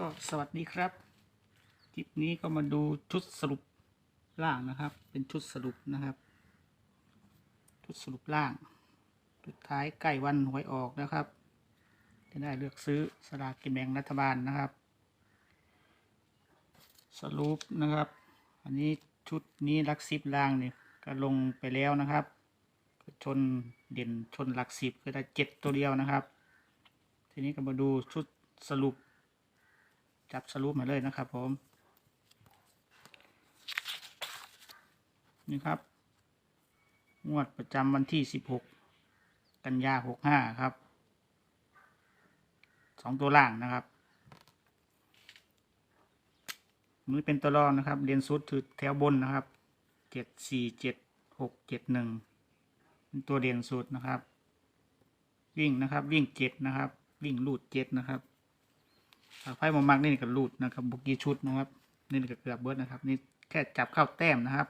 ก็สวัสดีครับคลิปนี้ก็มาดูชุดสรุปล่างนะครับ เป็นชุดสรุปนะครับ ชุดสรุปล่าง สุดท้ายใกล้วันหวยออกนะครับ จะได้เลือกซื้อสลากกินแบ่งรัฐบาลนะครับ สรุปนะครับ อันนี้ชุดนี้ลักสิบล่างเนี่ยก็ลงไปแล้วนะครับ ชนเด่นชนหลักสิบก็ได้เจ็ดตัวเดียวนะครับ ทีนี้ก็มาดูชุดสรุป จับสรุปมาเลยนะครับผม นี่ครับ งวดประจำวันที่ 16 กันยา 65 ครับสองตัวล่างนะครับ มือเป็นตัวรองนะครับ เรียนสุดถือแถวบนนะครับ 7 4 7 6 7 1เป็นตัวเรียนสุดนะครับ วิ่งนะครับ วิ่ง 7 นะครับ วิ่งลูด 7 นะครับ ไพ่มามากนี่ก็รูดนะครับบุกี้ชุดนะครับนี่ก็เกือบเบิร์ดนะครับ นี่แค่จับเข้าแต้มนะครับ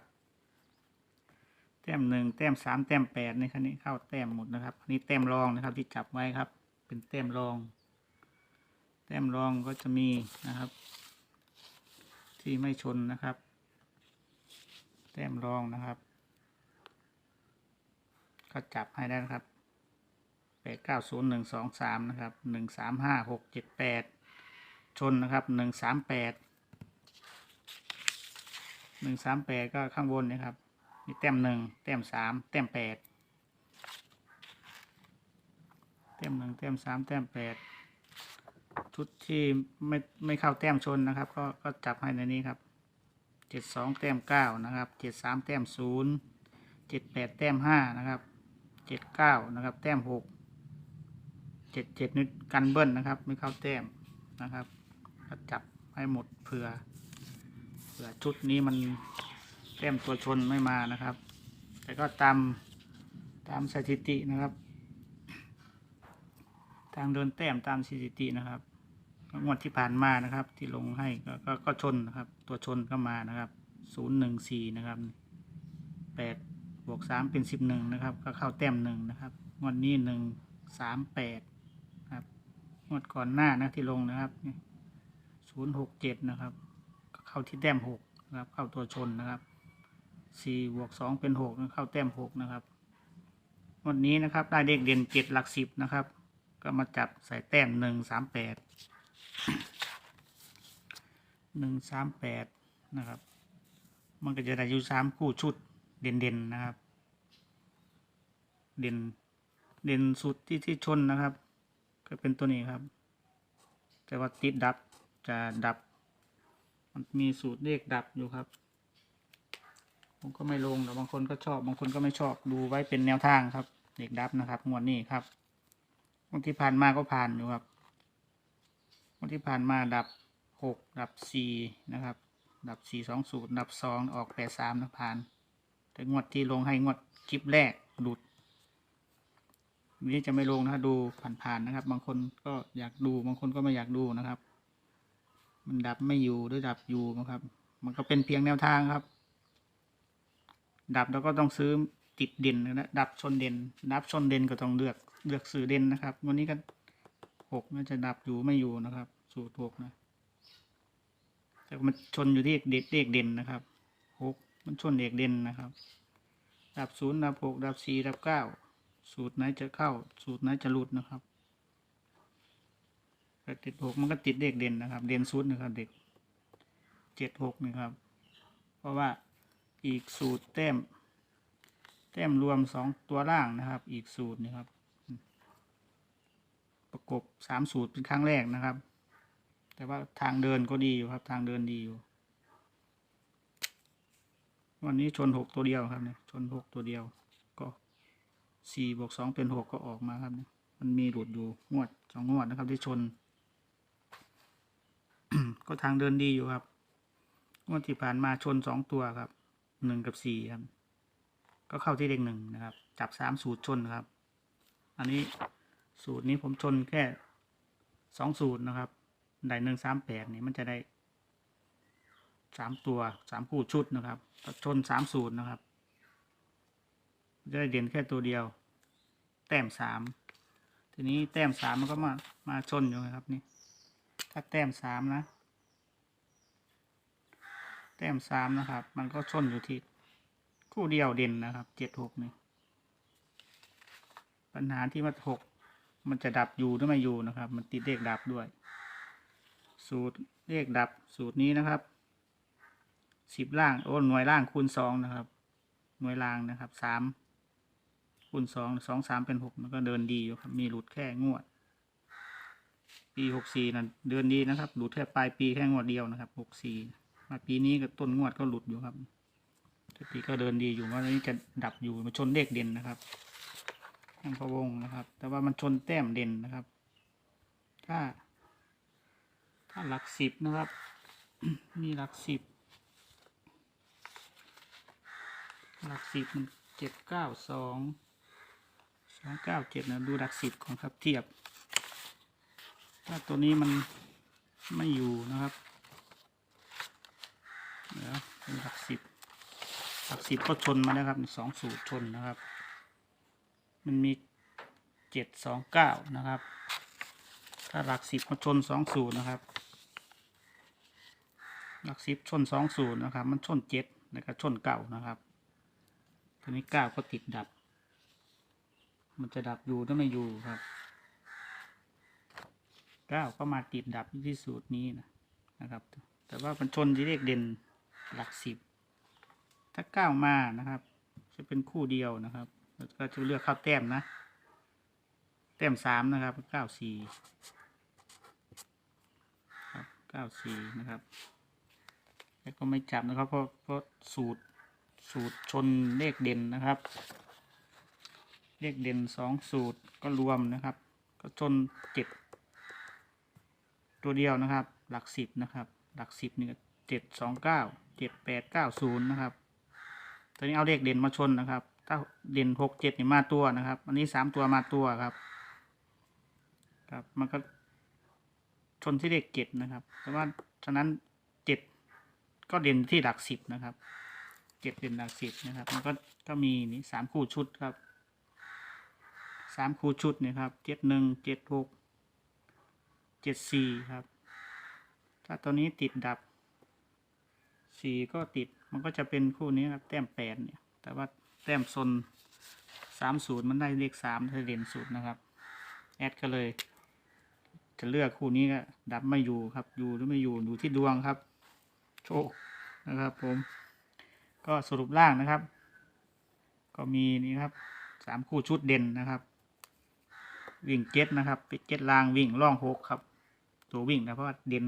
แต้มหนึ่งแต้มสามแต้มแปดในคันนี้เข้าแต้มหมดนะครับนนี้แต้มรองนะครับที่จับไว้ครับ เป็นแต้มรอง แต้มรองก็จะมีนะครับ ที่ไม่ชนนะครับ แต้มรองนะครับก็จับให้ได้นะครับแปดเก้าศูนย์หนึ่งสองสามนะครับหนึ่งสามห้าหกเจ็ดแปด ชนนะครับหนึ่งสามแปดหนึ่งสามแปดก็ข้างบนนะครับมีแต้มหนึ่งแต้มสามแต้มแปดแต้มหนึ่งแต้มสามแต้มแปดชุดที่ไม่ไม่เข้าแต้มชนนะครับ ก็ก็จับให้ในนี้ครับเจ็ดสองแต้มเก้านะครับเจ็ดสามแต้มศูนย์เจ็ดแปดแต้มห้านะครับเจ็ดเก้านะครับ แต้มหกเจ็ดเจ็ดนิดกันเบิ้ลนะครับ ไม่เข้าแต้มนะครับ ก็จับให้หมดเผื่อเผื่อชุดนี้มันแต้มตัวชนไม่มานะครับ แต่ก็ตามตามสถิตินะครับ ทางเดินแต้มตามสถิตินะครับงวดที่ผ่านมานะครับ ที่ลงให้ก็ก็ก็ชนนะครับ ตัวชนก็มานะครับศูนย์หนึ่งสี่นะครับแปดบวกสามเป็นสิบหนึ่งนะครับ ก็เข้าแต้มหนึ่งนะครับ งวดนี้หนึ่งสามแปดครับงวดก่อนหน้านะที่ลงนะครับ ศูนย์หกเจ็ดนะครับ เข้าที่แต้มหกนะครับ เข้าตัวชนนะครับสี่บวกสองเป็นหกเข้าแต้มหกนะครับวันนี้นะครับได้เลขเด่นเจ็ดหลักสิบนะครับ ก็มาจับใส่แต้มหนึ่งสามแปดหนึ่งสามแปดนะครับ มันก็จะได้อยู่สามคู่ชุดเด่นๆนะครับ เด่นเด่นสุดที่ที่ชนนะครับ ก็เป็นตัวนี้ครับ แต่ว่าติดดับ จะดับ มันมีสูตรเลขดับอยู่ครับ ผมก็ไม่ลงแต่บางคนก็ชอบบางคนก็ไม่ชอบดูไว้เป็นแนวทางครับเลขดับนะครับงวดนี้ครับงวดที่ผ่านมาก็ผ่านอยู่ครับงวดที่ผ่านมาดับหกดับสี่นะครับ ดับสี่สองสูตรดับสองออกแปดสามนะผ่าน แต่งวดที่ลงให้งวดคลิปแรกหลุดนี้จะไม่ลงนะดูผ่านๆนะครับ บางคนก็อยากดูบางคนก็ไม่อยากดูนะครับ มันดับไม่อยู่หรือดับอยู่นะครับ มันก็เป็นเพียงแนวทางครับ ดับแล้วก็ต้องซื้อติดเด่นนะดับชนเด่น ดับชนเด่นก็ต้องเลือกเลือกสื่อเด่นนะครับ วันนี้ก็หกมันจะดับอยู่ไม่อยู่นะครับ สูตรหกนะแต่มันชนอยู่ที่เด็ดเลขเด่นนะครับหกมันชนเด็กเด่นนะครับ ดับศูนย์ดับหกดับสี่ดับเก้าสูตรไหนจะเข้า สูตรไหนจะหลุดนะครับ ต่ติดหกมันก็ติดเด็กเด่นนะครับ เด่นสุดนะครับ เด็กเจ็ดหกนะครับ เพราะว่าอีกสูตรแต้ม แต้มรวมสองตัวล่างนะครับ อีกสูตรนะครับ ประกบสามสูตรเป็นครั้งแรกนะครับ แต่ว่าทางเดินก็ดีอยู่ครับ ทางเดินดีอยู่ วันนี้ชนหกตัวเดียวครับเนี่ยชนหกตัวเดียว ก็สี่บวกสองเป็นหกก็ออกมาครับเนี่ยมันมีหลุดอยู่งวดสองงวดนะครับที่ชน ก็ทางเดินดีอยู่ครับงวดที่ผ่านมาชนสองตัวครับหนึ่งกับสี่ครับ ก็เข้าที่เลขหนึ่งนะครับ จับสามสูตรชนครับ อันนี้สูตรนี้ผมชนแค่สองสูตรนะครับได้หนึ่งสามแปดนี่มันจะได้สามตัวสามคู่ชุดนะครับชนสามสูตรนะครับจะได้เด่นแค่ตัวเดียว แต้มสามทีนี้แต้มสามมันก็มามาชนอยู่นะครับนี่ถ้าแต้มสามนะ แต้มสามนะครับ มันก็ชนอยู่ที่คู่เดียวเด่นนะครับเจ็ดหกนี่ปัญหาที่มันหกมันจะดับอยู่หรือไม่อยู่นะครับ มันติดเลขดับด้วย สูตรเลขดับสูตรนี้นะครับสิบล่างโอ้หน่วยล่างคูณสองนะครับ หน่วยล่างนะครับสามคูณสองสองสามเป็นหกมันก็เดินดีอยู่ครับ มีหลุดแค่งวด ปีหกสี่นั่นเดือนดีนะครับหลุดแค่ปลายปีแค่งวดเดียวนะครับหกสี่ มาปีนี้ก็ต้นงวดก็หลุดอยู่ครับแต่ปีก็เดินดีอยู่ว่านี้จะดับอยู่มาชนเลขเด่นนะครับแอมพะวงนะครับ แต่ว่ามันชนแต้มเด่นนะครับ ถ้า ถ้าหลักสิบนะครับมีหลักสิบหลักสิบมันเจ็ดเก้าสองสองเก้าเจ็ดนะดูหลักสิบก่อนครับเทียบ ถ้าตัวนี้มันไม่อยู่นะครับ เดี๋ยวเป็นหลักสิบหลักสิบก็ชนมาแล้วครับสองสูตรชนนะครับ มันมีเจ็ดสองเก้านะครับ ถ้าหลักสิบมาชนสองสูตรนะครับ หลักสิบชนสองสูตรนะครับ มันชนเจ็ดแล้วก็ชนเก้านะครับทีนี้เก้าก็ติดดับ มันจะดับอยู่ถ้าไม่อยู่ครับเก้าก็มาติดดับที่สูตรนี้นะนะครับ แต่ว่ามันชนที่เลขเด่น หลักสิบ ถ้าเก้ามานะครับ จะเป็นคู่เดียวนะครับแล้วก็จะเลือกเข้าแต้มนะ แต้มสามนะครับเก้าสี่ครับเก้าสี่นะครับ แล้วก็ไม่จับนะครับ เพราะเพราะสูตรสูตรชนเลขเด่นนะครับ เลขเด่นสองสูตรก็รวมนะครับ ก็ชนเจ็ดตัวเดียวนะครับ หลักสิบนะครับ หลักสิบนี่ เจ็ดสองเก้าเจ็ดแปดเก้าศูนย์นะครับตอนนี้เอาเลขเด่นมาชนนะครับ ถ้าเด่นหกเจ็ดนี่มาตัวนะครับ อันนี้สามตัวมาตัวครับ ครับ มันก็ชนที่เลขเจ็ดนะครับ แต่ว่าฉะนั้นเจ็ดก็เด่นที่หลักสิบนะครับ เจ็ดเด่นหลักสิบนะครับ มันก็ ก็มีนี่สามคู่ชุดครับ สามคู่ชุดนี่ครับ เจ็ดหนึ่ง เจ็ดหก เจ็ดสี่ครับ ถ้าตัวนี้ติดดับ สี่ก็ติดมันก็จะเป็นคู่นี้ครับแต้มแปดเนี่ย แต่ว่าแต้มโซนสามศูนย์มันได้เลขสามเธอเด่นสุดนะครับ แอดก็เลย จะเลือกคู่นี้ก็ดับไม่อยู่ครับอยู่หรือไม่อยู่อยู่ที่ดวงครับ โชคนะครับ ผม ก็สรุปล่างนะครับ ก็มีนี่ครับสามคู่ชุดเด่นนะครับ วิ่งเจ็ดนะครับปิดเจ็ดลางวิ่งล่องหกครับ ตัววิ่งนะเพราะว่าเด่น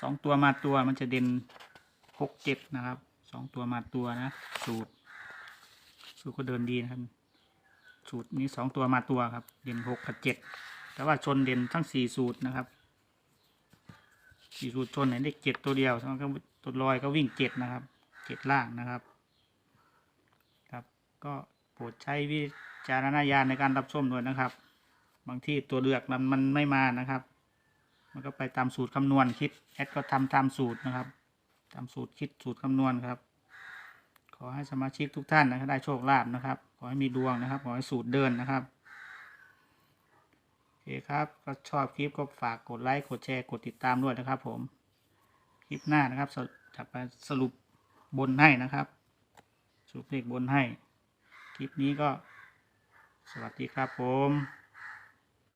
สองตัวมาตัวมันจะเด่น หกเจ็ดนะครับสองตัวมาตัวนะ สูตร สูตรก็เดินดีนะครับ สูตรนี้สองตัวมาตัวครับ เด่นหกกับเจ็ดแต่ว่าชนเด่นทั้งสี่สูตรนะครับสี่สูตรชนไหนได้เจ็ดตัวเดียวทั้งก็ตัวลอยก็วิ่งเจ็ดนะครับเจ็ดล่างนะครับ ครับ ก็โปรดใช้วิจารณญาณในการรับชมด้วยนะครับ บางที่ตัวเลือกมันมันไม่มานะครับ มันก็ไปตามสูตรคำนวณคิดแอดก็ทำตามสูตรนะครับ ตามสูตรคิดสูตรคำนวณครับ ขอให้สมาชิกทุกท่านนะครับได้โชคลาภนะครับ ขอให้มีดวงนะครับ ขอให้สูตรเดินนะครับโอเคครับก็ชอบคลิปก็ฝากกดไลค์กดแชร์กดติดตามด้วยนะครับ ผมคลิปหน้านะครับจะไปสรุปบนให้นะครับ สรุปเลขบนให้ คลิปนี้ก็สวัสดีครับผม